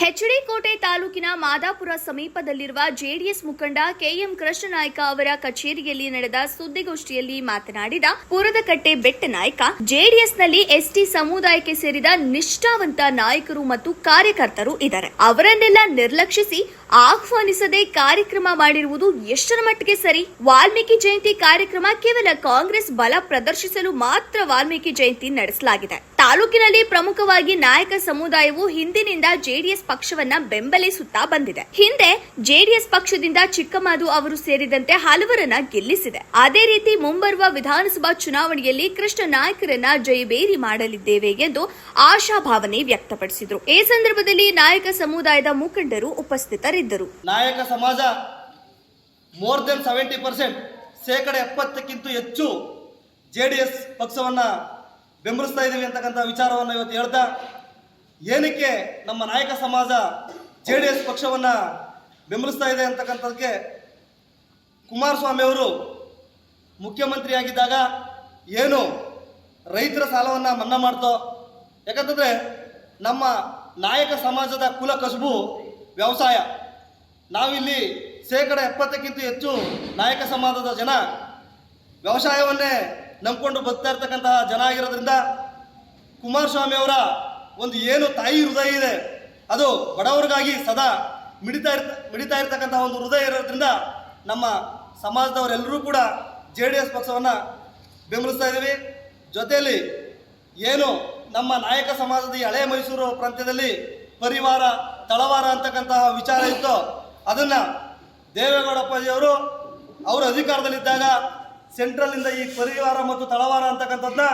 ಹೆಚ್ಡಿಕೋಟೆ ತಾಲೂಕಿನ ಮಾದಾಪುರ ಸಮೀಪದಲ್ಲಿರುವ ಜೆಡಿಎಸ್ ಮುಖಂಡ ಕೆಎಂ ಕೃಷ್ಣನಾಯ್ಕ ಅವರ ಕಚೇರಿಯಲ್ಲಿ ನಡೆದ ಸುದ್ದಿಗೋಷ್ಠಿಯಲ್ಲಿ ಮಾತನಾಡಿದ ಪುರದಕಟ್ಟೆ ಬೆಟ್ಟನಾಯ್ಕ ಜೆಡಿಎಸ್ನಲ್ಲಿ ಎಸ್ಟಿ ಸಮುದಾಯಕ್ಕೆ ಸೇರಿದ ನಿಷ್ಠಾವಂತ ನಾಯಕರು ಮತ್ತು ಕಾರ್ಯಕರ್ತರು ಇದ್ದಾರೆ. ಅವರನ್ನೆಲ್ಲ ನಿರ್ಲಕ್ಷಿಸಿ ಆಹ್ವಾನಿಸದೆ ಕಾರ್ಯಕ್ರಮ ಮಾಡಿರುವುದು ಎಷ್ಟರ ಮಟ್ಟಿಗೆ ಸರಿ? ವಾಲ್ಮೀಕಿ ಜಯಂತಿ ಕಾರ್ಯಕ್ರಮ ಕೇವಲ ಕಾಂಗ್ರೆಸ್ ಬಲ ಪ್ರದರ್ಶಿಸಲು ಮಾತ್ರ ವಾಲ್ಮೀಕಿ ಜಯಂತಿ ನಡೆಸಲಾಗಿದೆ. ತಾಲೂಕಿನಲ್ಲಿ ಪ್ರಮುಖವಾಗಿ ನಾಯಕ ಸಮುದಾಯವು ಹಿಂದಿನಿಂದ ಜೆಡಿಎಸ್ ಪಕ್ಷವನ್ನ ಬೆಂಬಲಿಸುತ್ತಾ ಬಂದಿದೆ. ಹಿಂದೆ ಜೆಡಿಎಸ್ ಪಕ್ಷದಿಂದ ಚಿಕ್ಕಮಾದು ಅವರು ಸೇರಿದಂತೆ ಹಲವರನ್ನ ಗೆಲ್ಲಿಸಿದೆ. ಅದೇ ರೀತಿ ಮುಂಬರುವ ವಿಧಾನಸಭಾ ಚುನಾವಣೆಯಲ್ಲಿ ಕೃಷ್ಣ ನಾಯಕರನ್ನ ಜಯಬೇರಿ ಮಾಡಲಿದ್ದೇವೆ ಎಂದು ಆಶಾಭಾವನೆ ವ್ಯಕ್ತಪಡಿಸಿದರು. ಈ ಸಂದರ್ಭದಲ್ಲಿ ನಾಯಕ ಸಮುದಾಯದ ಮುಖಂಡರು ಉಪಸ್ಥಿತರಿದ್ದರು. ನಾಯಕ ಸಮಾಜ ಮೋರ್ ದೆನ್ ಸೆವೆಂಟಿ ಪರ್ಸೆಂಟ್ ಶೇಕಡ ಎಪ್ಪತ್ತಕ್ಕಿಂತ ಹೆಚ್ಚು ಜೆ ಡಿ ಎಸ್ ಪಕ್ಷವನ್ನು ಬೆಂಬಲಿಸ್ತಾ ಇದ್ದೀವಿ ಅಂತಕ್ಕಂಥ ವಿಚಾರವನ್ನು ಇವತ್ತು ಹೇಳ್ತಾ ಏನಕ್ಕೆ ನಮ್ಮ ನಾಯಕ ಸಮಾಜ ಜೆ ಡಿ ಎಸ್ ಪಕ್ಷವನ್ನು ಬೆಂಬಲಿಸ್ತಾ ಇದೆ ಅಂತಕ್ಕಂಥದ್ದಕ್ಕೆ ಕುಮಾರಸ್ವಾಮಿ ಅವರು ಮುಖ್ಯಮಂತ್ರಿಯಾಗಿದ್ದಾಗ ಏನು ರೈತರ ಸಾಲವನ್ನು ಮನ್ನಾ ಮಾಡ್ತೋ? ಯಾಕಂತಂದರೆ ನಮ್ಮ ನಾಯಕ ಸಮಾಜದ ಕುಲ ಕಸುಬು ವ್ಯವಸಾಯ. ನಾವಿಲ್ಲಿ ಶೇಕಡ ಎಪ್ಪತ್ತಕ್ಕಿಂತ ಹೆಚ್ಚು ನಾಯಕ ಸಮಾಜದ ಜನ. ವ್ಯವಸಾಯವನ್ನೇ ನಂಬಿಕೊಂಡು ಬರ್ತಾ ಇರ್ತಕ್ಕಂತಹ ಜನ ಆಗಿರೋದ್ರಿಂದ ಕುಮಾರಸ್ವಾಮಿ ಅವರ ಒಂದು ಏನು ತಾಯಿ ಹೃದಯ ಇದೆ, ಅದು ಬಡವರಿಗಾಗಿ ಸದಾ ಮಿಡಿತಾ ಇರ್ತ, ಮಿಡಿತಾ ಇರ್ತಕ್ಕಂಥ ಒಂದು ಹೃದಯ ಇರೋದ್ರಿಂದ ನಮ್ಮ ಸಮಾಜದವರೆಲ್ಲರೂ ಕೂಡ ಜೆ ಡಿ ಎಸ್ ಪಕ್ಷವನ್ನು ಬೆಂಬಲಿಸ್ತಾ ಇದ್ದೀವಿ. ಜೊತೆಯಲ್ಲಿ ಏನು ನಮ್ಮ ನಾಯಕ ಸಮಾಜದ ಈ ಹಳೆ ಮೈಸೂರು ಪ್ರಾಂತ್ಯದಲ್ಲಿ ಪರಿವಾರ, ತಳವಾರ ಅಂತಕ್ಕಂತಹ ವಿಚಾರ ಇತ್ತು. ಅದನ್ನು ದೇವೇಗೌಡಪ್ಪಜಿಯವರು ಅವರು ಅಧಿಕಾರದಲ್ಲಿದ್ದಾಗ ಸೆಂಟ್ರಲ್ನಿಂದ ಈ ಪರಿವಾರ ಮತ್ತು ತಳವಾರ ಅಂತಕ್ಕಂಥದ್ದನ್ನ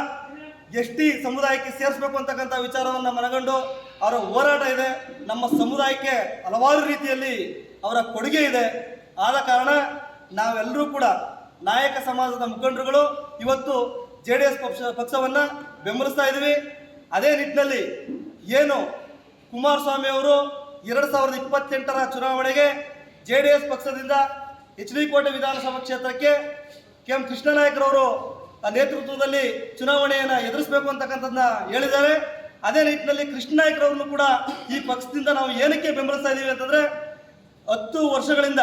ಎಸ್ ಟಿ ಸಮುದಾಯಕ್ಕೆ ಸೇರಿಸಬೇಕು ಅಂತಕ್ಕಂಥ ವಿಚಾರವನ್ನು ಮನಗಂಡು ಅವರ ಹೋರಾಟ ಇದೆ. ನಮ್ಮ ಸಮುದಾಯಕ್ಕೆ ಹಲವಾರು ರೀತಿಯಲ್ಲಿ ಅವರ ಕೊಡುಗೆ ಇದೆ. ಆದ ಕಾರಣ ನಾವೆಲ್ಲರೂ ಕೂಡ ನಾಯಕ ಸಮಾಜದ ಮುಖಂಡರುಗಳು ಇವತ್ತು ಜೆ ಡಿ ಎಸ್ ಪಕ್ಷ ಪಕ್ಷವನ್ನು ಬೆಂಬಲಿಸ್ತಾ ಇದ್ದೀವಿ. ಅದೇ ನಿಟ್ಟಿನಲ್ಲಿ ಏನು ಕುಮಾರಸ್ವಾಮಿ ಅವರು ಎರಡು ಸಾವಿರದ ಇಪ್ಪತ್ತೆಂಟರ ಚುನಾವಣೆಗೆ ಜೆ ಡಿ ಎಸ್ ಪಕ್ಷದಿಂದ ಎಚ್ ಡಿ ಕೋಟೆ ವಿಧಾನಸಭಾ ಕ್ಷೇತ್ರಕ್ಕೆ ಕೆ ಎಂ ಕೃಷ್ಣನಾಯಕರವರು ನೇತೃತ್ವದಲ್ಲಿ ಚುನಾವಣೆಯನ್ನು ಎದುರಿಸಬೇಕು ಅಂತಕ್ಕಂಥದ್ದನ್ನ ಹೇಳಿದ್ದಾರೆ. ಅದೇ ನಿಟ್ಟಿನಲ್ಲಿ ಕೃಷ್ಣನಾಯಕರವ್ರನ್ನು ಕೂಡ ಈ ಪಕ್ಷದಿಂದ ನಾವು ಏನಕ್ಕೆ ಬೆಂಬಲಿಸ್ತಾ ಇದ್ದೀವಿ ಅಂತಂದ್ರೆ, ಹತ್ತು ವರ್ಷಗಳಿಂದ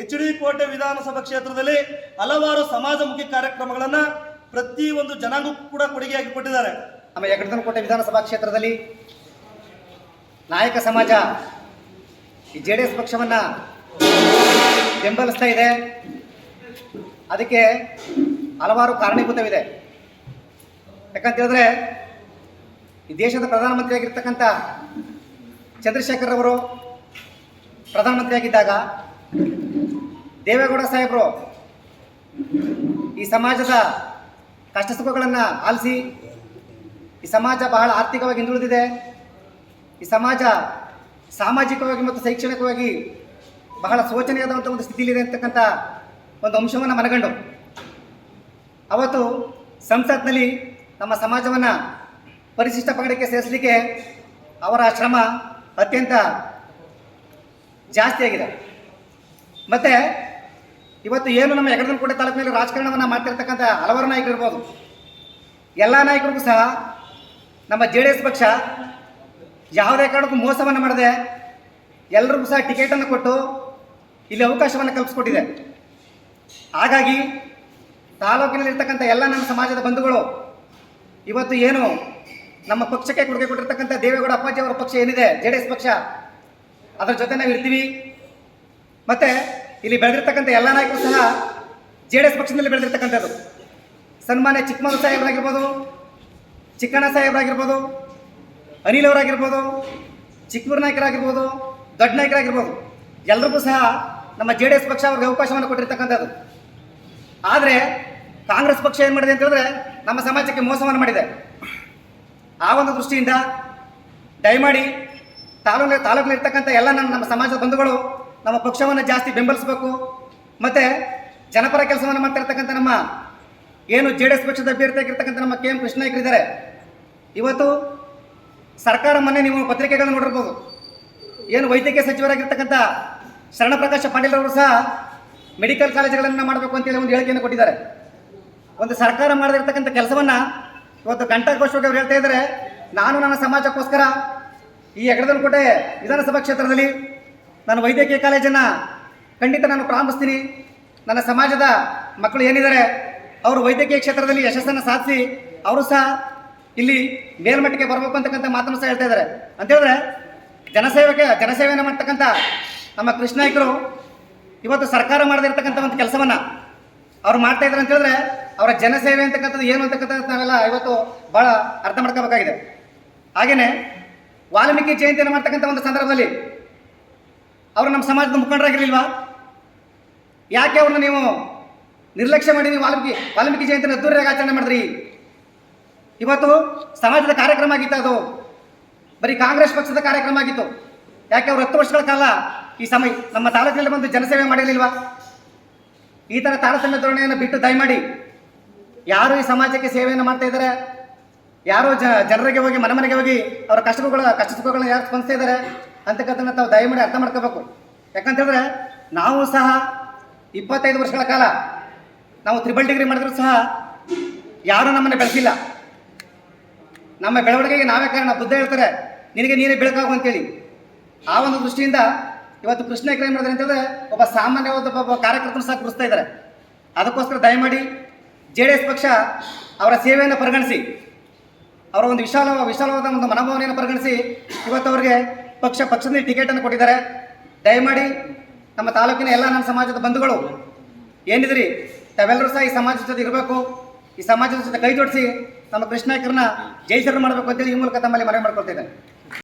ಎಚ್ ಡಿ ಕೋಟೆ ವಿಧಾನಸಭಾ ಕ್ಷೇತ್ರದಲ್ಲಿ ಹಲವಾರು ಸಮಾಜಮುಖಿ ಕಾರ್ಯಕ್ರಮಗಳನ್ನು ಒಂದು ಜನಾಂಗಕ್ಕೂ ಕೂಡ ಕೊಡುಗೆಯಾಗಿ ಕೊಟ್ಟಿದ್ದಾರೆ. ನಮ್ಮ ಯಗಡದನಕೋಟೆ ವಿಧಾನಸಭಾ ಕ್ಷೇತ್ರದಲ್ಲಿ ನಾಯಕ ಸಮಾಜ ಈ ಜೆ ಡಿ ಎಸ್ ಪಕ್ಷವನ್ನು ಬೆಂಬಲಿಸ್ತಾ ಇದೆ. ಅದಕ್ಕೆ ಹಲವಾರು ಕಾರಣೀಭೂತವಿದೆ. ಯಾಕಂತೇಳಿದ್ರೆ ಈ ದೇಶದ ಪ್ರಧಾನಮಂತ್ರಿಯಾಗಿರ್ತಕ್ಕಂಥ ಚಂದ್ರಶೇಖರ್ ಅವರು ಪ್ರಧಾನಮಂತ್ರಿಯಾಗಿದ್ದಾಗ ದೇವೇಗೌಡ ಸಾಹೇಬರು ಈ ಸಮಾಜದ ಕಷ್ಟ ಸುಖಗಳನ್ನು ಆಲಿಸಿ ಈ ಸಮಾಜ ಬಹಳ ಆರ್ಥಿಕವಾಗಿ ಹಿಂದುಳಿದಿದೆ. ಈ ಸಮಾಜ ಸಾಮಾಜಿಕವಾಗಿ ಮತ್ತು ಶೈಕ್ಷಣಿಕವಾಗಿ ಬಹಳ ಶೋಚನೀಯವಾದಂಥ ಒಂದು ಸ್ಥಿತಿಯಲ್ಲಿದೆ ಅಂತಕ್ಕಂಥ ಒಂದು ಅಂಶವನ್ನು ಮನಗಂಡು ಅವತ್ತು ಸಂಸತ್ನಲ್ಲಿ ನಮ್ಮ ಸಮಾಜವನ್ನು ಪರಿಶಿಷ್ಟ ಪಂಗಡಕ್ಕೆ ಸೇರಿಸಲಿಕ್ಕೆ ಅವರ ಶ್ರಮ ಅತ್ಯಂತ ಜಾಸ್ತಿ ಆಗಿದೆ. ಮತ್ತು ಇವತ್ತು ಏನು ನಮ್ಮ ಯಗಡದನಕೋಟೆ ತಾಲೂಕಿನಲ್ಲಿ ರಾಜಕಾರಣವನ್ನು ಮಾಡ್ತಿರ್ತಕ್ಕಂಥ ಹಲವಾರು ನಾಯಕರು ಇರ್ಬೋದು. ಎಲ್ಲ ನಾಯಕರಿಗೂ ಸಹ ನಮ್ಮ ಜೆ ಡಿ ಎಸ್ ಪಕ್ಷ ಯಾವುದೇ ಕಾರಣಕ್ಕೂ ಮೋಸವನ್ನು ಮಾಡದೆ ಎಲ್ಲರಿಗೂ ಸಹ ಟಿಕೆಟನ್ನು ಕೊಟ್ಟು ಇಲ್ಲಿ ಅವಕಾಶವನ್ನು ಕಲ್ಪಿಸ್ಕೊಟ್ಟಿದೆ. ಹಾಗಾಗಿ ತಾಲೂಕಿನಲ್ಲಿರ್ತಕ್ಕಂಥ ಎಲ್ಲ ನಮ್ಮ ಸಮಾಜದ ಬಂಧುಗಳು, ಇವತ್ತು ಏನು ನಮ್ಮ ಪಕ್ಷಕ್ಕೆ ಕೊಡುಗೆ ಕೊಟ್ಟಿರ್ತಕ್ಕಂಥ ದೇವೇಗೌಡ ಅಪ್ಪಾಜಿ ಅವರ ಪಕ್ಷ ಏನಿದೆ ಜೆ ಡಿ ಎಸ್ ಪಕ್ಷ, ಅದರ ಜೊತೆ ನಾವು ಇರ್ತೀವಿ. ಮತ್ತು ಇಲ್ಲಿ ಬೆಳೆದಿರ್ತಕ್ಕಂಥ ಎಲ್ಲ ನಾಯಕರು ಸಹ ಜೆ ಡಿ ಎಸ್ ಪಕ್ಷದಲ್ಲಿ ಬೆಳೆದಿರ್ತಕ್ಕಂಥದ್ದು. ಸನ್ಮಾನ್ಯ ಚಿಕ್ಕಮಗಳೂರು ಸಾಹೇಬರಾಗಿರ್ಬೋದು, ಚಿಕ್ಕಣ್ಣ ಸಾಹೇಬರಾಗಿರ್ಬೋದು, ಅನಿಲ್ ಅವರಾಗಿರ್ಬೋದು ಚಿಕ್ಕೂರು ನಾಯಕರಾಗಿರ್ಬೋದು, ದೊಡ್ಡ ನಾಯಕರಾಗಿರ್ಬೋದು, ಎಲ್ರಿಗೂ ಸಹ ನಮ್ಮ ಜೆ ಡಿ ಎಸ್ ಪಕ್ಷ ಅವ್ರಿಗೆ ಅವಕಾಶವನ್ನು ಕೊಟ್ಟಿರ್ತಕ್ಕಂಥದ್ದು. ಆದರೆ ಕಾಂಗ್ರೆಸ್ ಪಕ್ಷ ಏನು ಮಾಡಿದೆ ಅಂತ ಹೇಳಿದ್ರೆ ನಮ್ಮ ಸಮಾಜಕ್ಕೆ ಮೋಸವನ್ನು ಮಾಡಿದೆ. ಆ ಒಂದು ದೃಷ್ಟಿಯಿಂದ ದಯಮಾಡಿ ತಾಲೂಕಿನ ತಾಲೂಕಿನಲ್ಲಿರ್ತಕ್ಕಂಥ ಎಲ್ಲ ನನ್ನ ನಮ್ಮ ಸಮಾಜದ ಬಂಧುಗಳು ನಮ್ಮ ಪಕ್ಷವನ್ನು ಜಾಸ್ತಿ ಬೆಂಬಲಿಸಬೇಕು. ಮತ್ತು ಜನಪರ ಕೆಲಸವನ್ನು ಮಾಡ್ತಿರ್ತಕ್ಕಂಥ ನಮ್ಮ ಏನು ಜೆ ಡಿ ಎಸ್ ಪಕ್ಷದ ಅಭ್ಯರ್ಥಿಯಾಗಿರ್ತಕ್ಕಂಥ ನಮ್ಮ ಕೆ ಎಂ ಇದ್ದಾರೆ. ಇವತ್ತು ಸರ್ಕಾರ ಮೊನ್ನೆ ನೀವು ಪತ್ರಿಕೆಗಳನ್ನು ನೋಡಿರ್ಬೋದು. ಏನು ವೈದ್ಯಕೀಯ ಸಚಿವರಾಗಿರ್ತಕ್ಕಂಥ ಶರಣಪ್ರಕಾಶ ಪಾಟೀಲ್ ಅವರು ಸಹ ಮೆಡಿಕಲ್ ಕಾಲೇಜುಗಳನ್ನು ಮಾಡಬೇಕು ಅಂತೇಳಿ ಒಂದು ಹೇಳಿಕೆಯನ್ನು ಕೊಟ್ಟಿದ್ದಾರೆ. ಒಂದು ಸರ್ಕಾರ ಮಾಡದಿರ್ತಕ್ಕಂಥ ಕೆಲಸವನ್ನು ಇವತ್ತು ಘಂಟಾಘೋಷವಾಗಿ ಅವ್ರು ಹೇಳ್ತಾ ಇದ್ದಾರೆ. ನಾನು ನನ್ನ ಸಮಾಜಕ್ಕೋಸ್ಕರ ಈ ಯಗಡದನಕೋಟೆ ವಿಧಾನಸಭಾ ಕ್ಷೇತ್ರದಲ್ಲಿ ನಾನು ವೈದ್ಯಕೀಯ ಕಾಲೇಜನ್ನು ಖಂಡಿತ ನಾನು ಪ್ರಾರಂಭಿಸ್ತೀನಿ. ನನ್ನ ಸಮಾಜದ ಮಕ್ಕಳು ಏನಿದ್ದಾರೆ, ಅವರು ವೈದ್ಯಕೀಯ ಕ್ಷೇತ್ರದಲ್ಲಿ ಯಶಸ್ಸನ್ನು ಸಾಧಿಸಿ ಅವರು ಸಹ ಇಲ್ಲಿ ಮೇಲ್ಮಟ್ಟಕ್ಕೆ ಬರಬೇಕು ಅಂತಕ್ಕಂಥ ಮಾತನ್ನು ಸಹ ಹೇಳ್ತಾ ಇದ್ದಾರೆ. ಅಂತ ಹೇಳಿದ್ರೆ ಜನಸೇವೆಗೆ ಜನಸೇವೆಯನ್ನು ಮಾಡ್ತಕ್ಕಂಥ ನಮ್ಮ ಕೃಷ್ಣಾಯಕರು ಇವತ್ತು ಸರ್ಕಾರ ಮಾಡದಿರ್ತಕ್ಕಂಥ ಒಂದು ಕೆಲಸವನ್ನು ಅವ್ರು ಮಾಡ್ತಾ ಇದ್ದಾರೆ ಅಂತ ಹೇಳಿದ್ರೆ ಅವರ ಜನಸೇವೆ ಅಂತಕ್ಕಂಥದ್ದು ಏನು ಅಂತಕ್ಕಂಥದ್ದು ನಾವೆಲ್ಲ ಇವತ್ತು ಭಾಳ ಅರ್ಥ ಮಾಡ್ಕೋಬೇಕಾಗಿದೆ. ಹಾಗೆಯೇ ವಾಲ್ಮೀಕಿ ಜಯಂತಿಯನ್ನು ಮಾಡ್ತಕ್ಕಂಥ ಒಂದು ಸಂದರ್ಭದಲ್ಲಿ ಅವರು ನಮ್ಮ ಸಮಾಜದ ಮುಖಂಡರಾಗಿರ್ಲಿಲ್ವಾ? ಯಾಕೆ ಅವ್ರನ್ನ ನೀವು ನಿರ್ಲಕ್ಷ್ಯ ಮಾಡಿ ನೀವು ವಾಲ್ಮೀಕಿ ವಾಲ್ಮೀಕಿ ಜಯಂತಿನ ಅದ್ದೂರಿಯಾಗಿ ಆಚರಣೆ ಮಾಡಿದ್ರಿ? ಇವತ್ತು ಸಮಾಜದ ಕಾರ್ಯಕ್ರಮ ಆಗಿತ್ತು ಅದು? ಬರೀ ಕಾಂಗ್ರೆಸ್ ಪಕ್ಷದ ಕಾರ್ಯಕ್ರಮ ಆಗಿತ್ತು. ಯಾಕೆ ಅವರು ಹತ್ತು ವರ್ಷಗಳ ಕಾಲ ಈ ಸಮಯ ನಮ್ಮ ತಾಲೂಕಿನಲ್ಲಿ ಬಂದು ಜನಸೇವೆ ಮಾಡಿರಲಿಲ್ವಾ? ಈ ಥರ ತಾರತಮ್ಯ ಧೋರಣೆಯನ್ನು ಬಿಟ್ಟು ದಯಮಾಡಿ ಯಾರು ಈ ಸಮಾಜಕ್ಕೆ ಸೇವೆಯನ್ನು ಮಾಡ್ತಾ ಇದ್ದಾರೆ? ಯಾರು ಜ ಜನರಿಗೆ ಹೋಗಿ ಮನೆ ಮನೆಗೆ ಹೋಗಿ ಅವರ ಕಷ್ಟಗಳ ಕಷ್ಟ ಸುಖಗಳನ್ನ ಯಾರು ಸ್ಪಂದಿಸ್ತಾ ಇದ್ದಾರೆ? ಅಂತಕ್ಕಂಥದ್ದನ್ನ ತಾವು ದಯಮಾಡಿ ಅರ್ಥ ಮಾಡ್ಕೋಬೇಕು. ಹೇಳಿದ್ರೆ, ನಾವು ಸಹ ಇಪ್ಪತ್ತೈದು ವರ್ಷಗಳ ಕಾಲ ನಾವು ತ್ರಿಬಲ್ ಡಿಗ್ರಿ ಮಾಡಿದ್ರು ಸಹ ಯಾರೂ ನಮ್ಮನ್ನು ಬೆಳೆಸಿಲ್ಲ. ನಮ್ಮ ಬೆಳವಣಿಗೆಗೆ ನಾವೇ ಕಾರಣ. ಬುದ್ಧ ಹೇಳ್ತಾರೆ, ನಿನಗೆ ನೀನೇ ಬೆಳಕಾಗು ಅಂತೇಳಿ. ಆ ಒಂದು ದೃಷ್ಟಿಯಿಂದ ಇವತ್ತು ಕೃಷ್ಣ ಕ್ರೈಮ್ ಮಾಡಿದ್ರೆ ಹೇಳಿದ್ರೆ, ಒಬ್ಬ ಸಾಮಾನ್ಯವಾದ ಒಬ್ಬ ಕಾರ್ಯಕರ್ತರು ಸಹ ಗುರುಸ್ತಾ ಇದ್ದಾರೆ. ಅದಕ್ಕೋಸ್ಕರ ದಯಮಾಡಿ ಜೆ ಡಿ ಎಸ್ ಪಕ್ಷ ಅವರ ಸೇವೆಯನ್ನು ಪರಿಗಣಿಸಿ, ಅವರ ಒಂದು ವಿಶಾಲ, ವಿಶಾಲವಾದ ಒಂದು ಮನೋಭಾವನೆಯನ್ನು ಪರಿಗಣಿಸಿ ಇವತ್ತು ಅವರಿಗೆ ಪಕ್ಷ, ಪಕ್ಷದಲ್ಲಿ ಟಿಕೆಟನ್ನು ಕೊಟ್ಟಿದ್ದಾರೆ. ದಯಮಾಡಿ ನಮ್ಮ ತಾಲೂಕಿನ ಎಲ್ಲ ನಮ್ಮ ಸಮಾಜದ ಬಂಧುಗಳು, ಏನಿದ್ರಿ, ತಾವೆಲ್ಲರೂ ಸಹ ಈ ಸಮಾಜದ ಜೊತೆ ಇರಬೇಕು. ಈ ಸಮಾಜದ ಜೊತೆ ಕೈ ಜೋಡಿಸಿ ನಮ್ಮ ಕೃಷ್ಣಾಯಕರನ್ನ ಜೈಸರು ಮಾಡಬೇಕು ಅಂತೇಳಿ ಈ ಮೂಲಕ ತಮ್ಮಲ್ಲಿ ಮನವಿ ಮಾಡ್ಕೊಳ್ತಾ ಇದ್ದೇನೆ.